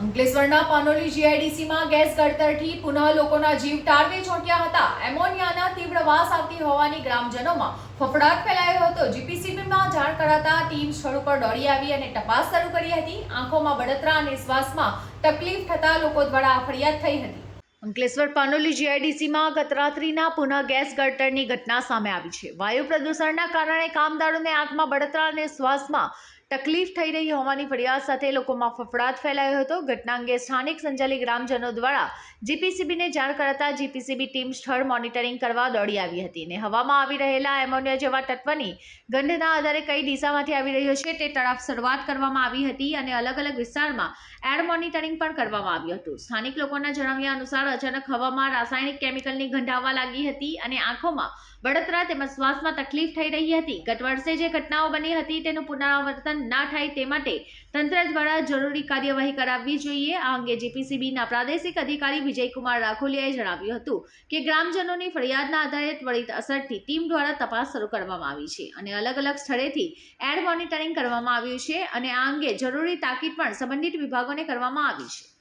અંકલેશ્વરના પાનોલી જીઆઈડીસીમાં ગેસ ગળતરથી પુનઃ લોકોના જીવ ટાળવે ચોંટ્યા હતા. એમોનિયાના તીવ્ર વાસ આવતી હોવાની ગ્રામજનોમાં ફફડાટ ફેલાયો હતો. જીપીસીબીમાં જાણ કરાતા ટીમ સ્થળ ઉપર દોડી આવી અને તપાસ શરૂ કરી હતી. આંખોમાં બળતરા અને શ્વાસમાં તકલીફ થતા લોકો દ્વારા ફરિયાદ થઈ હતી. અંકલેશ્વર પાનોલી જીઆઈડીસીમાં ગત પુનઃ ગેસ ગળતરની ઘટના સામે આવી છે. વાયુ પ્રદૂષણના કારણે કામદારોને આંખમાં બળતરા અને શ્વાસમાં તકલીફ થઈ રહી હોવાની ફરિયાદ સાથે લોકોમાં ફફડાટ ફેલાયો હતો. ઘટના અંગે સ્થાનિક સંચાલિત ગ્રામજનો દ્વારા જીપીસીબીને જાણ કરાતા જીપીસીબી ટીમ સ્થળ મોનિટરિંગ કરવા દોડી આવી હતી અને હવામાં આવી રહેલા એમોનિયા જેવા તત્વની ગંધના આધારે કઈ દિશામાંથી આવી રહ્યો છે તે તરફ શરૂઆત કરવામાં આવી હતી અને અલગ અલગ વિસ્તારમાં એર મોનિટરિંગ પણ કરવામાં આવ્યું હતું. સ્થાનિક લોકોના જણાવ્યા અનુસાર અચાનક હવામાં રાસાયણિક કેમિકલની ગંધ આવવા લાગી હતી અને આંખોમાં બળતરા તેમજ શ્વાસમાં તકલીફ થઈ રહી હતી. ગત વર્ષે જે ઘટનાઓ બની હતી તેનું પુનરાવર્તન ના થાય તે માટે તંત્ર દ્વારા જરૂરી કાર્યવાહી કરાવવી જોઈએ. આ અંગે જીપીસીબીના પ્રાદેશિક અધિકારી વિજયકુમાર રાખોલિયાએ જણાવ્યું હતું કે ગ્રામજનોની ફરિયાદના આધારે ત્વરિત અસરથી ટીમ દ્વારા તપાસ શરૂ કરવામાં આવી છે અને અલગ અલગ સ્થળેથી એર મોનિટરિંગ કરવામાં આવ્યું છે અને આ અંગે જરૂરી તાકીદ પણ સંબંધિત વિભાગોને કરવામાં આવી છે.